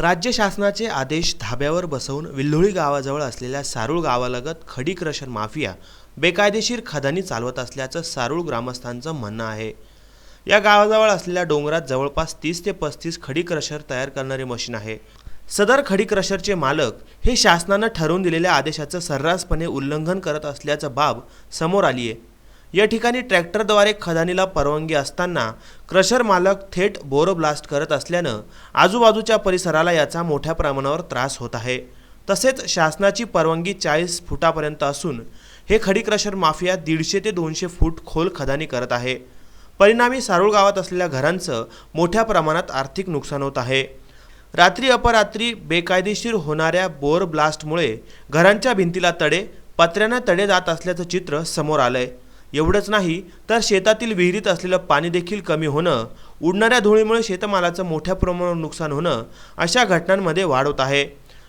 राज्य शासनाचे आदेश धाब्यावर बसवून विल्होळी गावाजवळ असलेल्या सारूळ गावालगत खडी क्रशर माफिया बेकायदेशीर खदानी चालवत असल्याचं सारूळ ग्रामस्थांचं म्हणणं आहे. या गावाजवळ असलेल्या डोंगरात जवळपास तीस ते पस्तीस खडी क्रशर तयार करणारे मशीन आहे. सदर खडी क्रशरचे मालक हे शासनानं ठरवून दिलेल्या आदेशाचं सर्रासपणे उल्लंघन करत असल्याचं बाब समोर आली आहे या ठिकाणी ट्रॅक्टरद्वारे खदानीला परवानगी असताना क्रशर मालक थेट बोर ब्लास्ट करत असल्यानं आजूबाजूच्या परिसराला याचा मोठ्या प्रमाणावर त्रास होत आहे. तसेच शासनाची परवानगी चाळीस फुटापर्यंत असून हे खडी क्रशर माफिया दीडशे ते दोनशे फूट खोल खदानी करत आहे. परिणामी सारूळ गावात असलेल्या घरांचं मोठ्या प्रमाणात आर्थिक नुकसान होत आहे. रात्री अपरात्री बेकायदेशीर होणाऱ्या बोर ब्लास्टमुळे घरांच्या भिंतीला तडे पत्र्यांना तडे जात असल्याचं चित्र समोर आलंय. एवढंच नाही तर शेतातील विहिरीत असलेलं पाणी देखील कमी होणं उडणाऱ्या धुळीमुळे शेतमालाचं मोठ्या प्रमाणावर नुकसान होणं अशा घटनांमध्ये वाढ होत आहे.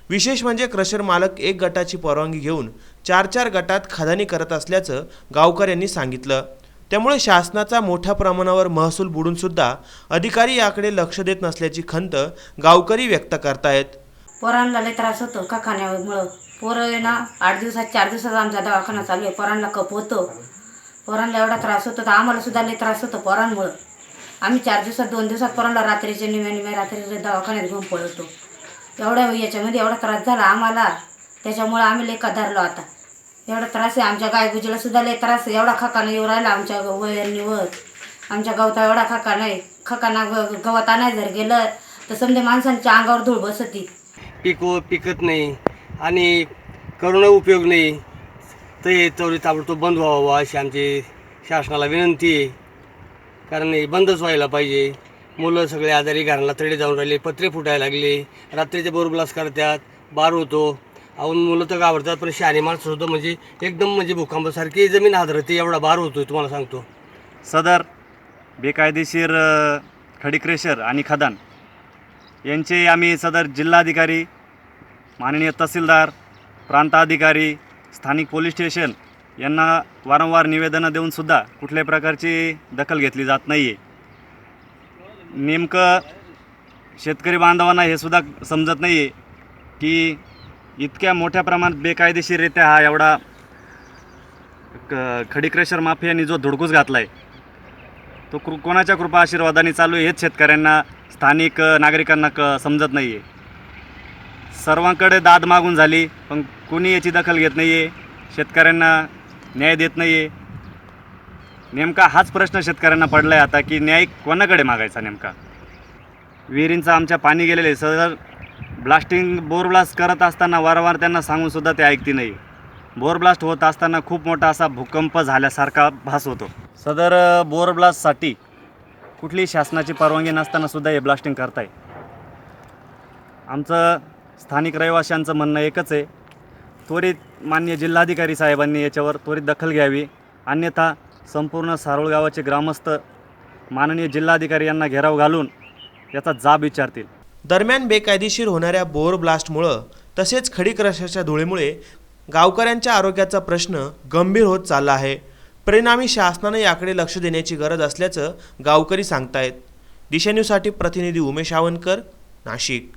विशेष म्हणजे क्रशर मालक एक गटाची परवानगी घेऊन चार चार गटात खदानी करत असल्याचं गावकऱ्यांनी सांगितलं. त्यामुळे शासनाचा मोठ्या प्रमाणावर महसूल बुडून सुद्धा अधिकारी याकडे लक्ष देत नसल्याची खंत गावकरी व्यक्त करतायत. पोरांना लय त्रास होतो का खाण्यामुळं? पोरं ना आठ दिवसात चार दिवसात आमचा दवाखाना चालू आहे. पोरांना कप होतो. पोरांना एवढा त्रास होतो तर आम्हाला सुद्धा लई त्रास होतो पोरांमुळं. आम्ही चार दिवसात दोन दिवसात पोरांना रात्रीचे निम्या निम्या रात्रीचे दवाखान्यात घेऊन पळवतो. एवढ्या याच्यामध्ये एवढा त्रास झाला आम्हाला त्याच्यामुळं आम्ही लई कधारलो आता. एवढा त्रास आहे आमच्या गायगुजीला सुद्धा लई त्रास एवढा खकाना येऊ राहिला आमच्या वयांनीवर आमच्या गवता एवढा खका नाही खकाना गवत आणाय जर गेलं तर समजा माणसांच्या अंगावर धूळ बसती. पिकव पिकत नाही. आणि करून उपयोग नाही. ते चौरी ताबडतोब बंद व्हावं अशी आमची शासनाला विनंती आहे. कारण हे बंदच व्हायला पाहिजे. मुलं सगळे आजारी घराला तडे जाऊन राहिले पत्रे फुटायला लागले. रात्रीचे बोरब्लास करतात बार होतो. अहून मुलं तर घाबरतात पण शहाणी माणसं होतं म्हणजे एकदम म्हणजे भूकंपासारखी जमीन हादरते एवढा बार होतोय तुम्हाला सांगतो. सदर बेकायदेशीर खडीक्रेशर आणि खदान यांचे आम्ही सदर जिल्हाधिकारी माननीय तहसीलदार प्रांताधिकारी स्थानिक पोलीस स्टेशन यांना वारंवार निवेदनं देऊनसुद्धा कुठल्याही प्रकारची दखल घेतली जात नाही आहे नेमकं शेतकरी बांधवांना हे सुद्धा समजत नाही आहे की इतक्या मोठ्या प्रमाणात बेकायदेशीररित्या हा एवढा क खडीक्रेशर माफियांनी जो धुडकूस घातला आहे तो कृ कोणाच्या कृपा आशीर्वादाने चालू आहे हेच शेतकऱ्यांना स्थानिक नागरिकांना क समजत नाही आहे सर्वांकडे दाद मागून झाली पण कोणी याची दखल घेत नाही आहे शेतकऱ्यांना न्याय देत नाही आहे नेमका हाच प्रश्न शेतकऱ्यांना पडला आहे आता की न्याय कोणाकडे मागायचा नेमका? विहिरींचं आमच्या पाणी गेलेलं आहे सर ब्लास्टिंग बोर ब्लास्ट करत असताना वारंवार त्यांना सांगूनसुद्धा ते ऐकती नाही. बोर ब्लास्ट होत असताना खूप मोठा असा भूकंप झाल्यासारखा भास होतो. सदर बोरब्लास्टसाठी बोर ब्लास्टसाठी कुठलीही शासनाची परवानगी नसतानासुद्धा हे ब्लास्टिंग करताय. आमचं स्थानिक रहिवाशांचं म्हणणं एकच आहे. त्वरित मान्य जिल्हाधिकारी साहेबांनी याच्यावर त्वरित दखल घ्यावी. अन्यथा संपूर्ण सारोळ गावाचे ग्रामस्थ माननीय जिल्हाधिकारी यांना घेराव घालून याचा जाब विचारतील. दरम्यान बेकायदेशीर होणाऱ्या बोर ब्लास्टमुळं तसेच खडी क्रशाच्या धुळीमुळे गावकऱ्यांच्या आरोग्याचा प्रश्न गंभीर होत चालला आहे. परिणामी शासनानं याकडे लक्ष देण्याची गरज असल्याचं गावकरी सांगतायत. दिशा न्यूजसाठी प्रतिनिधी उमेश आवनकर नाशिक.